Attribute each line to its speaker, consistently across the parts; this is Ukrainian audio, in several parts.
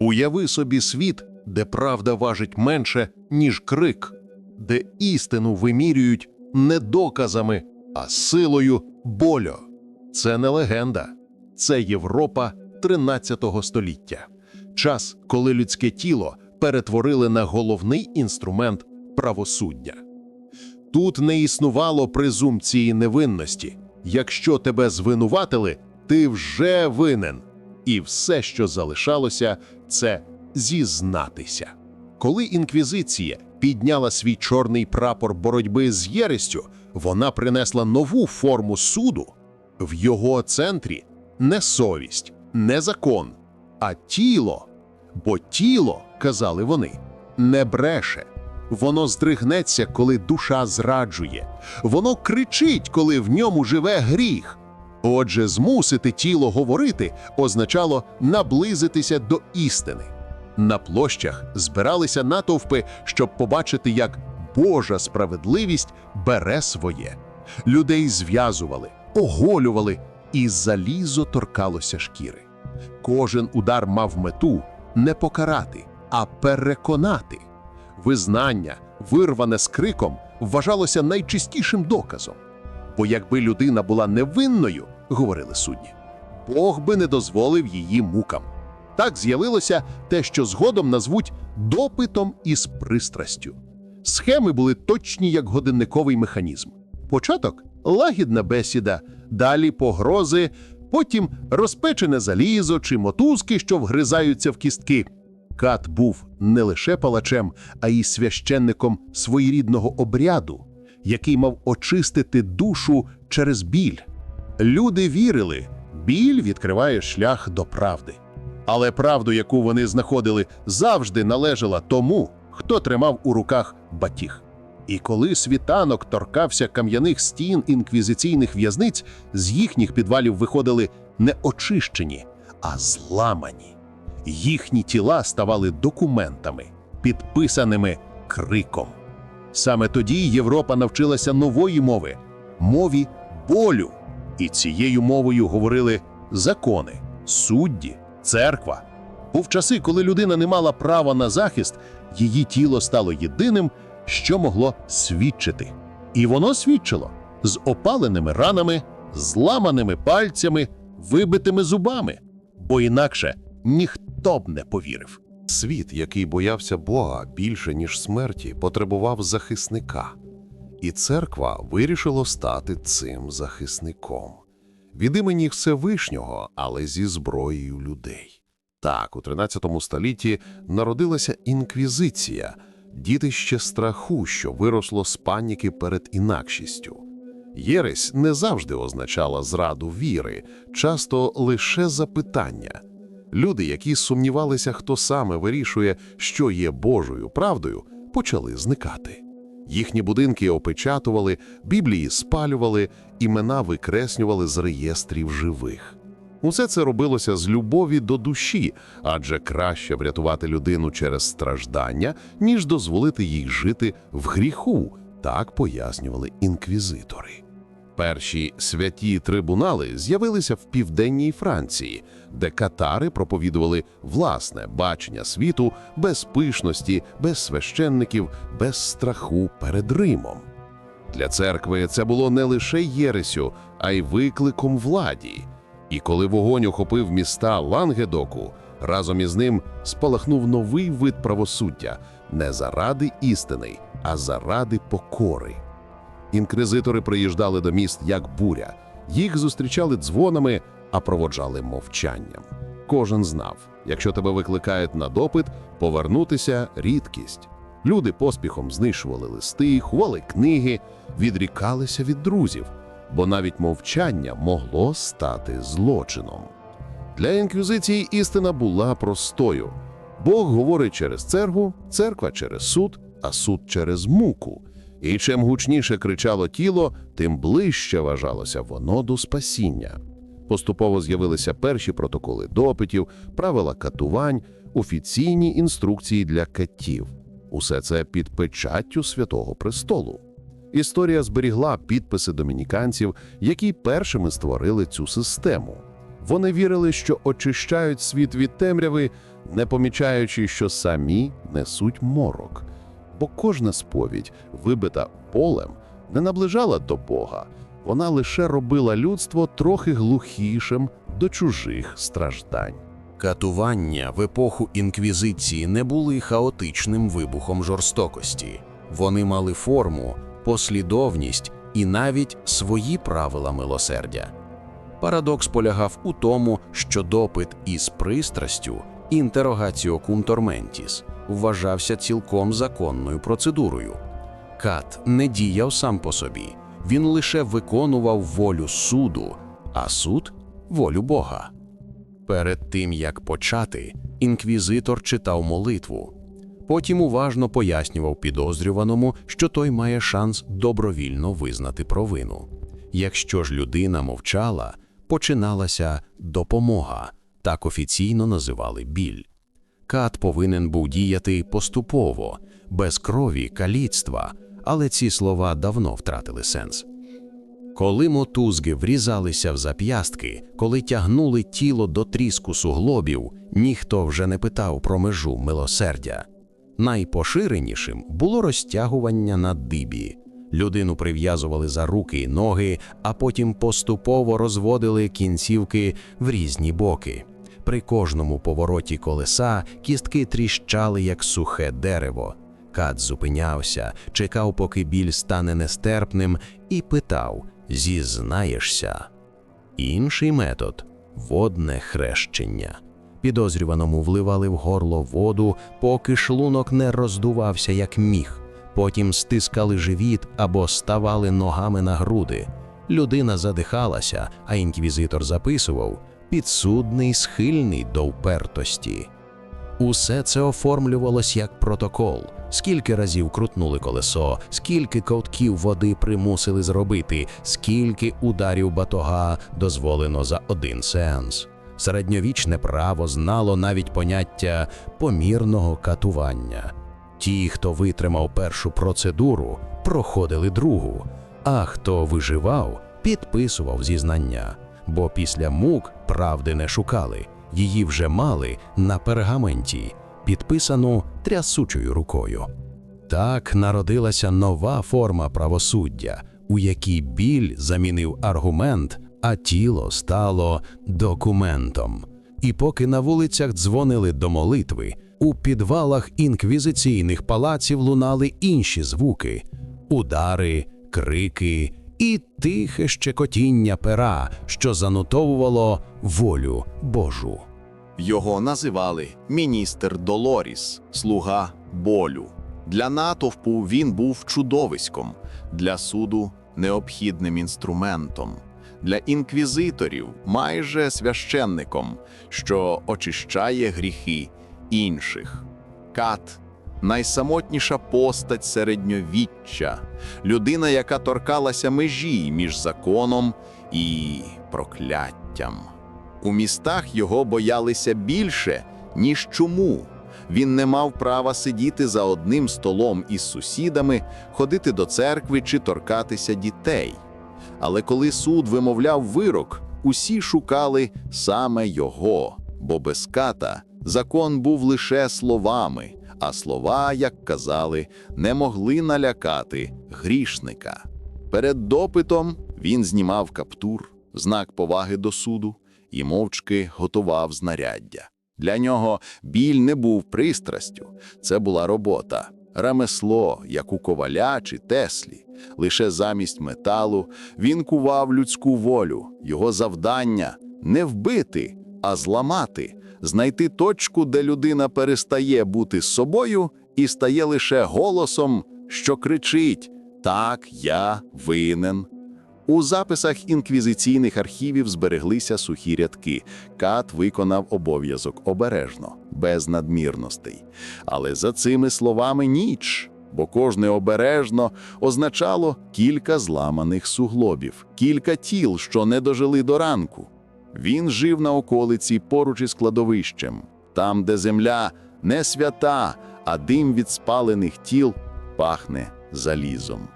Speaker 1: Уяви собі світ, де правда важить менше, ніж крик, де істину вимірюють не доказами, а силою болю. Це не легенда, це Європа 13 століття. Час, коли людське тіло перетворили на головний інструмент правосуддя. Тут не існувало презумпції невинності. Якщо тебе звинуватили, ти вже винен. І все, що залишалося, це зізнатися. Коли інквізиція підняла свій чорний прапор боротьби з єрестю, вона принесла нову форму суду. В його центрі не совість, не закон, а тіло. Бо тіло, казали вони, не бреше. Воно здригнеться, коли душа зраджує. Воно кричить, коли в ньому живе гріх. Отже, змусити тіло говорити означало наблизитися до істини. На площах збиралися натовпи, щоб побачити, як Божа справедливість бере своє. Людей зв'язували, оголювали, і залізо торкалося шкіри. Кожен удар мав мету не покарати, а переконати. Визнання, вирване з криком, вважалося найчистішим доказом. Бо якби людина була невинною, говорили судді, Бог би не дозволив її мукам. Так з'явилося те, що згодом назвуть допитом із пристрастю. Схеми були точні як годинниковий механізм. Початок лагідна бесіда, далі погрози, потім розпечене залізо чи мотузки, що вгризаються в кістки. Кат був не лише палачем, а й священником своєрідного обряду, який мав очистити душу через біль. Люди вірили, біль відкриває шлях до правди. Але правду, яку вони знаходили, завжди належала тому, хто тримав у руках батіг. І коли світанок торкався кам'яних стін інквізиційних в'язниць, з їхніх підвалів виходили не очищені, а зламані. Їхні тіла ставали документами, підписаними криком. Саме тоді Європа навчилася нової мови мові болю. І цією мовою говорили закони, судді, церква. Був часи, коли людина не мала права на захист, її тіло стало єдиним, що могло свідчити. І воно свідчило з опаленими ранами, зламаними пальцями, вибитими зубами, бо інакше ніхто б не повірив.
Speaker 2: Світ, який боявся Бога більше, ніж смерті, потребував захисника. І церква вирішила стати цим захисником. Від імені Всевишнього, але зі зброєю людей. Так, у 13 столітті народилася інквізиція, дітище страху, що виросло з паніки перед інакшістю. Єресь не завжди означала зраду віри, часто лише запитання. Люди, які сумнівалися, хто саме вирішує, що є Божою правдою, почали зникати. Їхні будинки опечатували, біблії спалювали, імена викреснювали з реєстрів живих. Усе це робилося з любові до душі, адже краще врятувати людину через страждання, ніж дозволити їй жити в гріху, так пояснювали інквізитори. Перші святі трибунали з'явилися в південній Франції, де катари проповідували власне бачення світу без пишності, без священників, без страху перед Римом. Для церкви це було не лише єресю, а й викликом владі. І коли вогонь охопив міста Лангедоку, разом із ним спалахнув новий вид правосуддя не заради істини, а заради покори. Інквізитори приїжджали до міст як буря, їх зустрічали дзвонами, а проводжали мовчанням. Кожен знав, якщо тебе викликають на допит, повернутися рідкість. Люди поспіхом знищували листи, ховали книги, відрікалися від друзів, бо навіть мовчання могло стати злочином. Для інквізиції істина була простою. Бог говорить через церкву, церква через суд, а суд через муку. І чим гучніше кричало тіло, тим ближче вважалося воно до спасіння. Поступово з'явилися перші протоколи допитів, правила катувань, офіційні інструкції для катів. Усе це під печаттю Святого Престолу. Історія зберігла підписи домініканців, які першими створили цю систему.
Speaker 1: Вони вірили, що очищають світ від темряви, не помічаючи, що самі несуть морок. Бо кожна сповідь, вибита полем, не наближала до Бога, вона лише робила людство трохи глухішим до чужих страждань.
Speaker 3: Катування в епоху інквізиції не були хаотичним вибухом жорстокості. Вони мали форму, послідовність і навіть свої правила милосердя. Парадокс полягав у тому, що допит із пристрастю інтерогатіо кум торментіс вважався цілком законною процедурою. Кат не діяв сам по собі, він лише виконував волю суду, а суд волю Бога. Перед тим як почати, інквізитор читав молитву. Потім уважно пояснював підозрюваному, що той має шанс добровільно визнати провину. Якщо ж людина мовчала, починалася допомога, так офіційно називали біль. Кат повинен був діяти поступово, без крові, каліцтва, але ці слова давно втратили сенс. Коли мотузги врізалися в зап'ястки, коли тягнули тіло до тріску суглобів, ніхто вже не питав про межу милосердя. Найпоширенішим було розтягування на дибі. Людину прив'язували за руки й ноги, а потім поступово розводили кінцівки в різні боки. При кожному повороті колеса кістки тріщали, як сухе дерево. Кат зупинявся, чекав, поки біль стане нестерпним, і питав: Зізнаєшся? Інший метод водне хрещення. Підозрюваному вливали в горло воду, поки шлунок не роздувався як міг. Потім стискали живіт або ставали ногами на груди. Людина задихалася, а інквізитор записував підсудний схильний до впертості. Усе це оформлювалось як протокол. Скільки разів крутнули колесо, скільки ковтків води примусили зробити, скільки ударів батога дозволено за один сеанс. Середньовічне право знало навіть поняття помірного катування. Ті, хто витримав першу процедуру, проходили другу, а хто виживав, підписував зізнання. Бо після мук правди не шукали, її вже мали на пергаменті, підписану трясучою рукою. Так народилася нова форма правосуддя, у якій біль замінив аргумент, а тіло стало документом. І поки на вулицях дзвонили до молитви, у підвалах інквізиційних палаців лунали інші звуки удари, крики і тихе щекотіння пера, що занотовувало волю Божу.
Speaker 4: Його називали міністр Долоріс, слуга болю. Для натовпу він був чудовиськом, для суду необхідним інструментом, для інквізиторів майже священником, що очищає гріхи інших. Кат найсамотніша постать середньовіччя, людина, яка торкалася межі між законом і прокляттям. У містах його боялися більше, ніж чому. Він не мав права сидіти за одним столом із сусідами, ходити до церкви чи торкатися дітей. Але коли суд вимовляв вирок, усі шукали саме його, бо без ката закон був лише словами, а слова, як казали, не могли налякати грішника. Перед допитом він знімав каптур, знак поваги до суду, і мовчки готував знаряддя. Для нього біль не був пристрастю, це була робота, ремесло, як у коваля чи теслі. Лише замість металу він кував людську волю, його завдання не вбити, а зламати, знайти точку, де людина перестає бути собою і стає лише голосом, що кричить: Так, я винен. У записах інквізиційних архівів збереглися сухі рядки. Кат виконав обов'язок обережно, без надмірностей. Але за цими словами ніч, бо кожне обережно означало кілька зламаних суглобів, кілька тіл, що не дожили до ранку. Він жив на околиці поруч із кладовищем, там, де земля не свята, а дим від спалених тіл пахне залізом.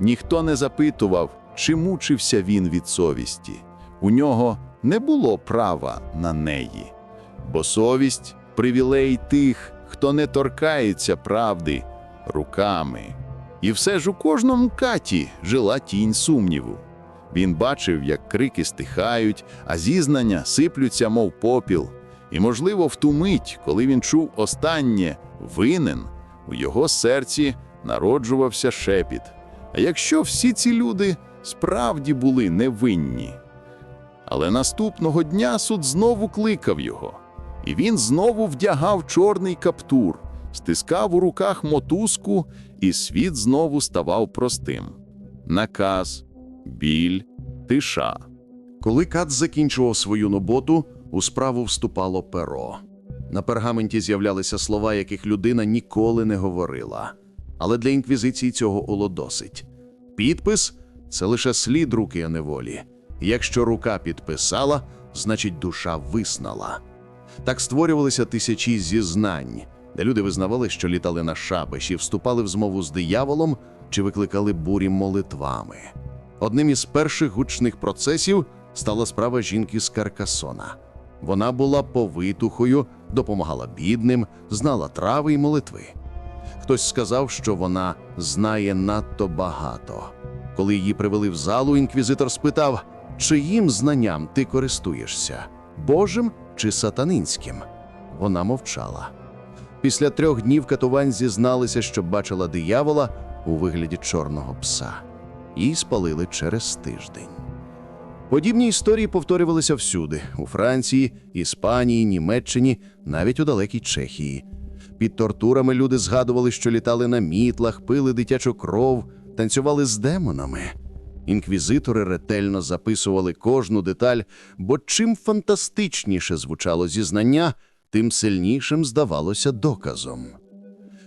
Speaker 4: Ніхто не запитував, чи мучився він від совісті. У нього не було права на неї, бо совість привілей тих, хто не торкається правди руками. І все ж у кожному каті жила тінь сумніву. Він бачив, як крики стихають, а зізнання сиплються, мов попіл. І, можливо, в ту мить, коли він чув останнє винен, у його серці народжувався шепіт. А якщо всі ці люди справді були невинні? Але наступного дня суд знову кликав його, і він знову вдягав чорний каптур, стискав у руках мотузку, і світ знову ставав простим. Наказ, біль, тиша.
Speaker 3: Коли Кат закінчував свою роботу, у справу вступало перо. На пергаменті з'являлися слова, яких людина ніколи не говорила. Але для інквізиції цього було досить. Підпис це лише слід руки, а не волі. Якщо рука підписала, значить душа визнала. Так створювалися тисячі зізнань, де люди визнавали, що літали на шабаші, вступали в змову з дияволом чи викликали бурі молитвами. Одним із перших гучних процесів стала справа жінки з Каркасона. Вона була повитухою, допомагала бідним, знала трави й молитви. Хтось сказав, що вона знає надто багато. Коли її привели в залу, інквізитор спитав, чиїм знанням ти користуєшся Божим чи сатанинським? Вона мовчала. Після трьох днів катувань зізналися, що бачила диявола у вигляді чорного пса. Її спалили через тиждень. Подібні історії повторювалися всюди: у Франції, Іспанії, Німеччині, навіть у далекій Чехії. Під тортурами люди згадували, що літали на мітлах, пили дитячу кров, танцювали з демонами. Інквізитори ретельно записували кожну деталь, бо чим фантастичніше звучало зізнання, тим сильнішим здавалося доказом.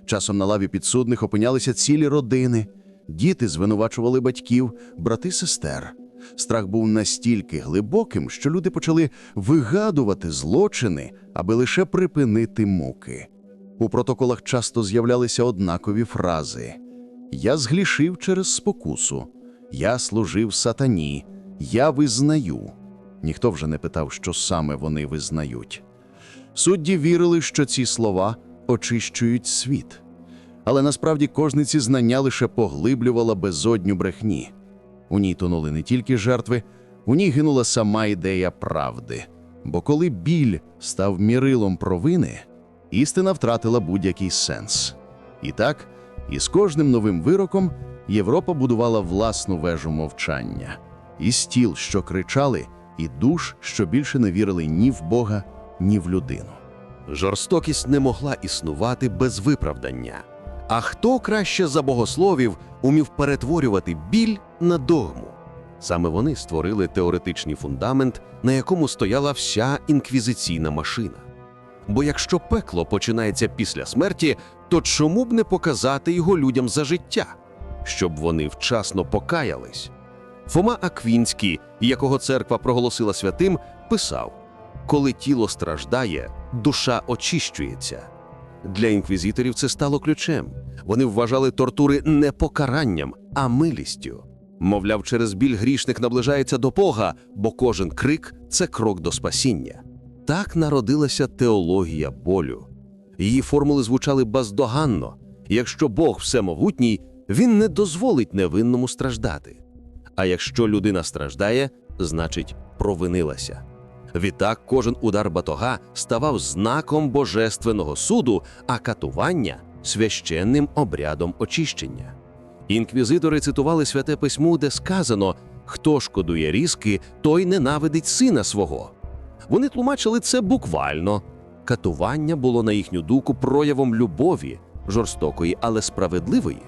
Speaker 3: Часом на лаві підсудних опинялися цілі родини. Діти звинувачували батьків, брати сестер. Страх був настільки глибоким, що люди почали вигадувати злочини, аби лише припинити муки. У протоколах часто з'являлися однакові фрази: Я згрішив через спокусу, я служив сатані, я визнаю. Ніхто вже не питав, що саме вони визнають. Судді вірили, що ці слова очищують світ. Але насправді кожне ці знання лише поглиблювало безодню брехні. У ній тонули не тільки жертви, у ній гинула сама ідея правди. Бо коли біль став мірилом провини, істина втратила будь-який сенс. І так, із кожним новим вироком Європа будувала власну вежу мовчання, і стіл, що кричали, і душ, що більше не вірили ні в Бога, ні в людину.
Speaker 5: Жорстокість не могла існувати без виправдання. А хто краще за богословів умів перетворювати біль на догму? Саме вони створили теоретичний фундамент, на якому стояла вся інквізиційна машина. Бо якщо пекло починається після смерті, то чому б не показати його людям за життя, щоб вони вчасно покаялись? Фома Аквінський, якого церква проголосила святим, писав: коли тіло страждає, душа очищується. Для інквізиторів це стало ключем. Вони вважали тортури не покаранням, а милістю. Мовляв, через біль грішник наближається до Бога, бо кожен крик це крок до спасіння. Так народилася теологія болю. Її формули звучали бездоганно. Якщо Бог всемогутній, він не дозволить невинному страждати. А якщо людина страждає, значить провинилася. Відтак кожен удар батога ставав знаком божественного суду, а катування священним обрядом очищення. Інквізитори цитували святе письмо, де сказано: хто шкодує різки, той ненавидить сина свого. Вони тлумачили це буквально. Катування було на їхню думку проявом любові, жорстокої, але справедливої.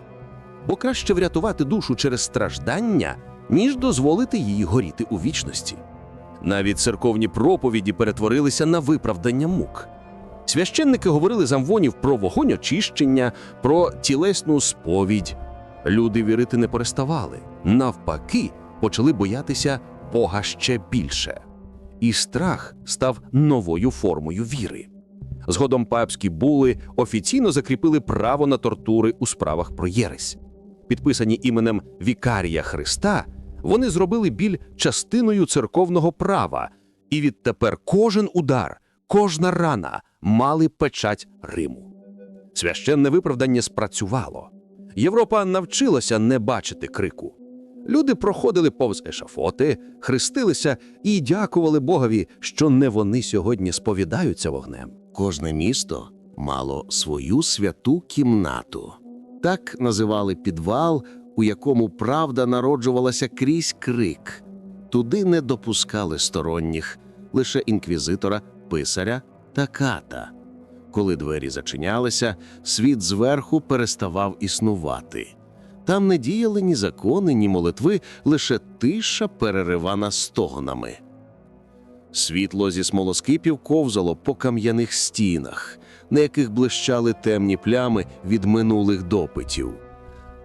Speaker 5: Бо краще врятувати душу через страждання, ніж дозволити їй горіти у вічності. Навіть церковні проповіді перетворилися на виправдання мук. Священники говорили з амвонів про вогонь очищення, про тілесну сповідь. Люди вірити не переставали. Навпаки, почали боятися Бога ще більше. І страх став новою формою віри. Згодом папські були офіційно закріпили право на тортури у справах про єресь. Підписані іменем Вікарія Христа, вони зробили біль частиною церковного права І відтепер кожен удар, кожна рана мали печать Риму. Священне виправдання спрацювало. Європа навчилася не бачити крику. Люди проходили повз ешафоти, хрестилися і дякували Богові, що не вони сьогодні сповідаються вогнем.
Speaker 3: Кожне місто мало свою святу кімнату. Так називали підвал, у якому правда народжувалася крізь крик. Туди не допускали сторонніх, лише інквізитора, писаря та ката. Коли двері зачинялися, світ зверху переставав існувати. Там не діяли ні закони, ні молитви, лише тиша переривана стогнами. Світло зі смолоскипів ковзало по кам'яних стінах, на яких блищали темні плями від минулих допитів.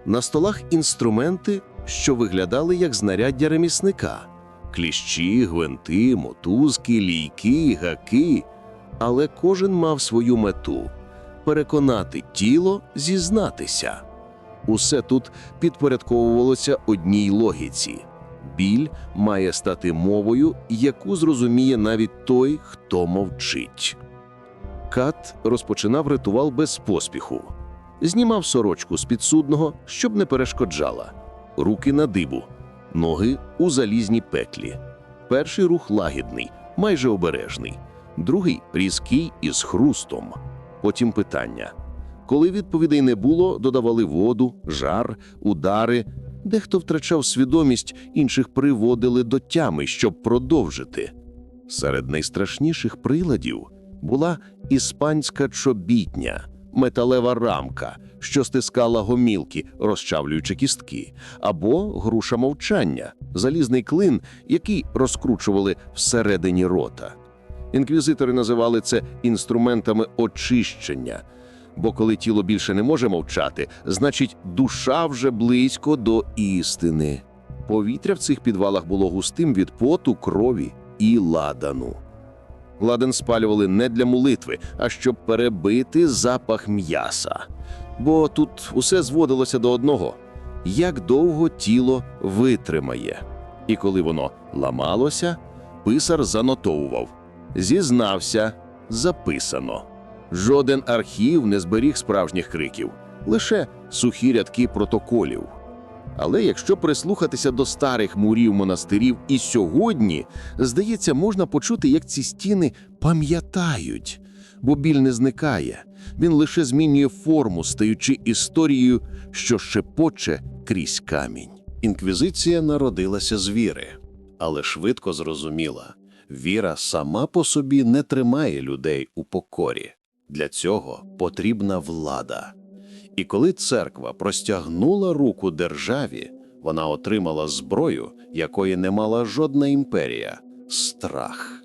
Speaker 3: На столах інструменти, що виглядали як знаряддя ремісника: кліщі, гвинти, мотузки, лійки, гаки. Але кожен мав свою мету переконати тіло зізнатися. Усе тут підпорядковувалося одній логіці. Біль має стати мовою, яку зрозуміє навіть той, хто мовчить. Кат розпочинав ритуал без поспіху. Знімав сорочку з підсудного, щоб не перешкоджала. Руки на дибу, ноги у залізній петлі. Перший рух лагідний, майже обережний, другий різкий із хрустом. Потім питання. Коли відповідей не було, додавали воду, жар, удари. Дехто втрачав свідомість, інших приводили до тями, щоб продовжити. Серед найстрашніших приладів була іспанська чобітня, металева рамка, що стискала гомілки, розчавлюючи кістки, або груша мовчання, залізний клин, який розкручували всередині рота. Інквізитори називали це інструментами очищення. Бо коли тіло більше не може мовчати, значить душа вже близько до істини. Повітря в цих підвалах було густим від поту, крові і ладану. Ладан спалювали не для молитви, а щоб перебити запах м'яса. Бо тут усе зводилося до одного: як довго тіло витримає. І коли воно ламалося, писар занотовував, зізнався, записано. Жоден архів не зберіг справжніх криків, лише сухі рядки протоколів. Але якщо прислухатися до старих мурів монастирів і сьогодні, здається, можна почути, як ці стіни пам'ятають, бо біль не зникає, він лише змінює форму, стаючи історією, що шепоче крізь камінь.
Speaker 1: Інквізиція народилася з віри, але швидко зрозуміла, віра сама по собі не тримає людей у покорі. Для цього потрібна влада. І коли церква простягнула руку державі, вона отримала зброю, якої не мала жодна імперія страх.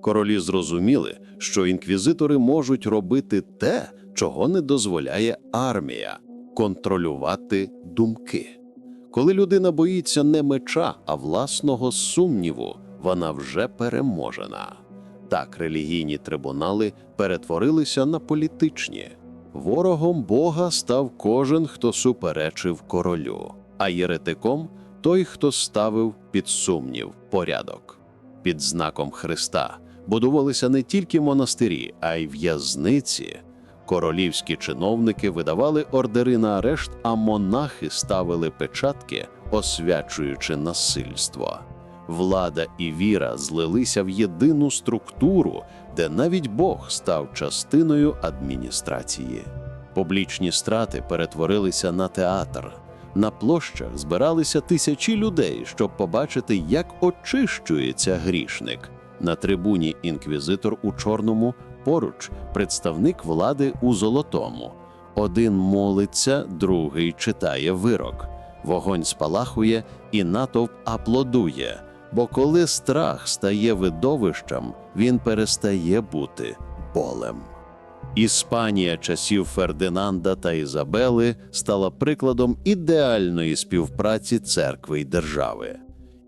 Speaker 1: Королі зрозуміли, що інквізитори можуть робити те, чого не дозволяє армія контролювати думки. Коли людина боїться не меча, а власного сумніву, вона вже переможена. Так релігійні трибунали перетворилися на політичні. Ворогом Бога став кожен, хто суперечив королю, а єретиком той, хто ставив під сумнів порядок. Під знаком Христа будувалися не тільки монастирі, а й в'язниці. Королівські чиновники видавали ордери на арешт, а монахи ставили печатки, освячуючи насильство. Влада і віра злилися в єдину структуру, де навіть Бог став частиною адміністрації. Публічні страти перетворилися на театр. На площах збиралися тисячі людей, щоб побачити, як очищується грішник. На трибуні інквізитор у чорному, поруч представник влади у золотому. Один молиться, другий читає вирок. Вогонь спалахує, і натовп аплодує. Бо коли страх стає видовищем, він перестає бути болем. Іспанія часів Фердинанда та Ізабели стала прикладом ідеальної співпраці церкви й держави.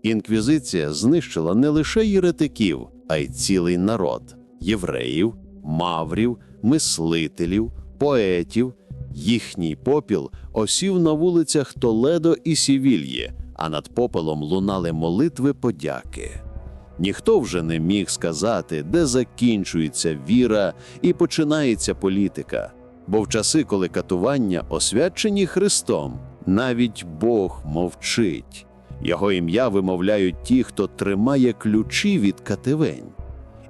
Speaker 1: Інквізиція знищила не лише єретиків, а й цілий народ євреїв, маврів, мислителів, поетів. Їхній попіл осів на вулицях Толедо і Сівільї, а над попелом лунали молитви подяки.
Speaker 6: Ніхто вже не міг сказати, де закінчується віра і починається політика. Бо в часи, коли катування освячені Христом, навіть Бог мовчить. Його ім'я вимовляють ті, хто тримає ключі від кативень.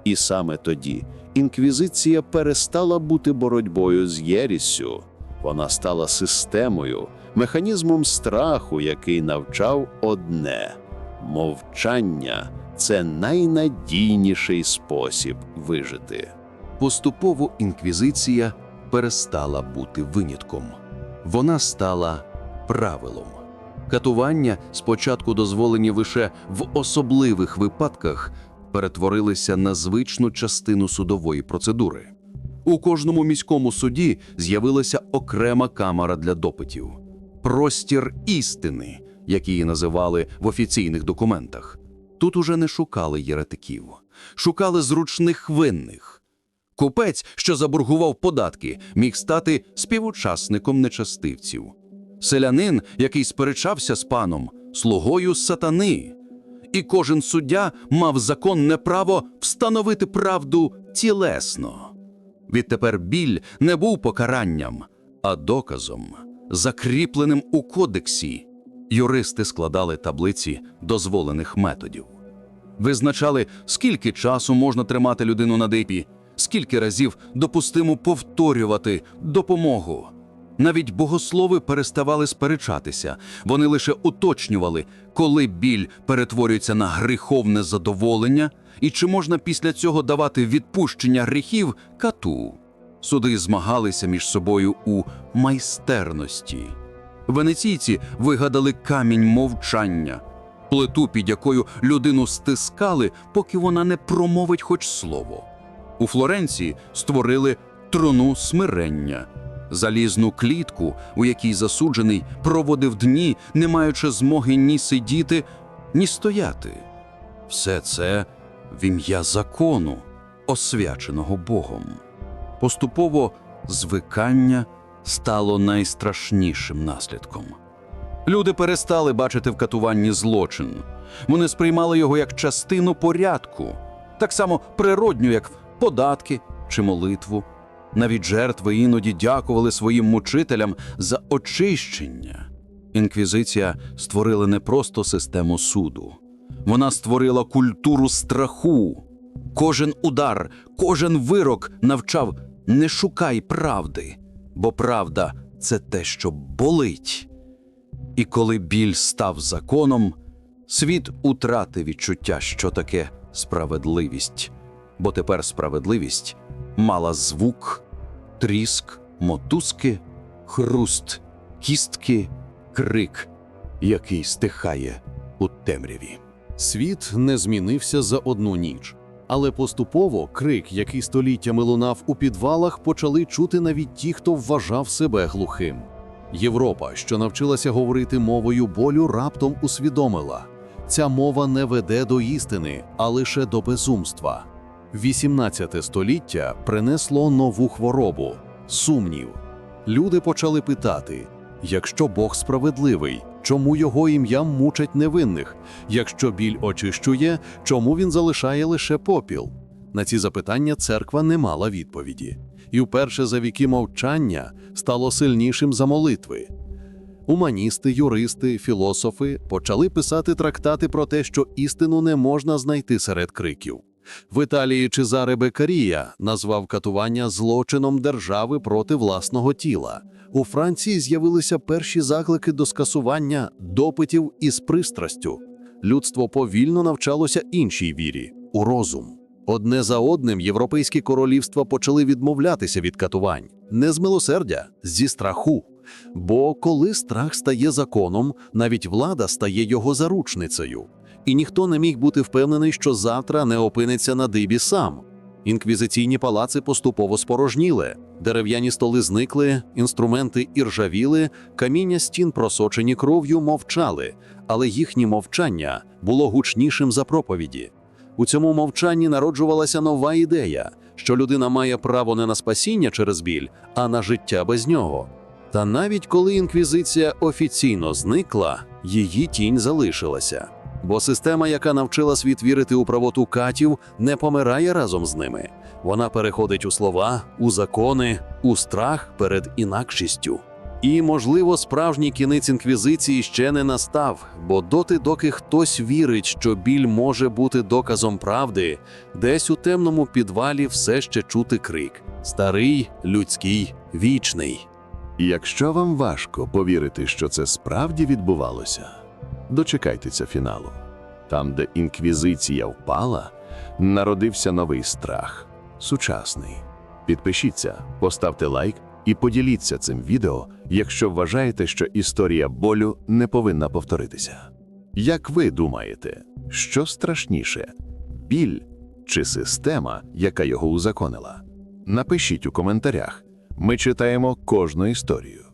Speaker 6: І саме тоді інквізиція перестала бути боротьбою з єріссю. Вона стала системою, механізмом страху, який навчав одне мовчання це найнадійніший спосіб вижити.
Speaker 5: Поступово інквізиція перестала бути винятком. Вона стала правилом. Катування, спочатку дозволені лише в особливих випадках, перетворилися на звичну частину судової процедури. У кожному міському суді з'явилася окрема камера для допитів простір істини, як її називали в офіційних документах. Тут уже не шукали єретиків, шукали зручних винних. Купець, що заборгував податки, міг стати співучасником нечастивців. Селянин, який сперечався з паном, слугою сатани. І кожен суддя мав законне право встановити правду тілесно. Відтепер біль не був покаранням, а доказом, закріпленим у кодексі. Юристи складали таблиці дозволених методів. Визначали, скільки часу можна тримати людину на дипі, скільки разів допустимо повторювати допомогу. Навіть богослови переставали сперечатися, вони лише уточнювали, коли біль перетворюється на гріховне задоволення, і чи можна після цього давати відпущення гріхів кату. Суди змагалися між собою у майстерності. Венеційці вигадали камінь мовчання, плиту, під якою людину стискали, поки вона не промовить хоч слово. У Флоренції створили труну смирення, залізну клітку, у якій засуджений проводив дні, не маючи змоги ні сидіти, ні стояти. Все це в ім'я закону, освяченого Богом. Поступово звикання стало найстрашнішим наслідком. Люди перестали бачити в катуванні злочин. Вони сприймали його як частину порядку, так само природню, як податки чи молитву. Навіть жертви іноді дякували своїм мучителям за очищення. Інквізиція створила не просто систему суду, вона створила культуру страху. Кожен удар, кожен вирок навчав не шукай правди, бо правда це те, що болить. І коли біль став законом, світ утратив відчуття, що таке справедливість, бо тепер справедливість мала звук, тріск, мотузки, хруст, кістки, крик, який стихає у темряві.
Speaker 1: Світ не змінився за одну ніч. Але поступово крик, який століттями лунав у підвалах, почали чути навіть ті, хто вважав себе глухим. Європа, що навчилася говорити мовою болю, раптом усвідомила ця мова не веде до істини, а лише до безумства. 18 століття принесло нову хворобу сумнів. Люди почали питати: якщо Бог справедливий, чому його ім'ям мучать невинних? Якщо біль очищує, чому він залишає лише попіл? На ці запитання церква не мала відповіді, і вперше за віки мовчання стало сильнішим за молитви. Уманісти, юристи, філософи почали писати трактати про те, що істину не можна знайти серед криків. В Італії Чезаре Бекарія назвав катування злочином держави проти власного тіла. У Франції з'явилися перші заклики до скасування допитів із пристрастю. Людство повільно навчалося іншій вірі у розум. Одне за одним європейські королівства почали відмовлятися від катувань, не з милосердя, зі страху. Бо коли страх стає законом, навіть влада стає його заручницею, і ніхто не міг бути впевнений, що завтра не опиниться на дибі сам. Інквізиційні палаци поступово спорожніли, дерев'яні столи зникли, інструменти іржавіли, каміння стін, просочені кров'ю, мовчали, але їхнє мовчання було гучнішим за проповіді. У цьому мовчанні народжувалася нова ідея, що людина має право не на спасіння через біль, а на життя без нього. Та навіть коли інквізиція офіційно зникла, її тінь залишилася.
Speaker 6: Бо система, яка навчила світ вірити у правоту катів, не помирає разом з ними. Вона переходить у слова, у закони, у страх перед інакшістю. І, можливо, справжній кінець інквізиції ще не настав, бо доти, доки хтось вірить, що біль може бути доказом правди, десь у темному підвалі все ще чути крик старий, людський, вічний.
Speaker 1: Якщо вам важко повірити, що це справді відбувалося, дочекайтеся фіналу. Там, де інквізиція впала, народився новий страх сучасний. Підпишіться, поставте лайк і поділіться цим відео, якщо вважаєте, що історія болю не повинна повторитися. Як ви думаєте, що страшніше біль чи система, яка його узаконила? Напишіть у коментарях. Ми читаємо кожну історію.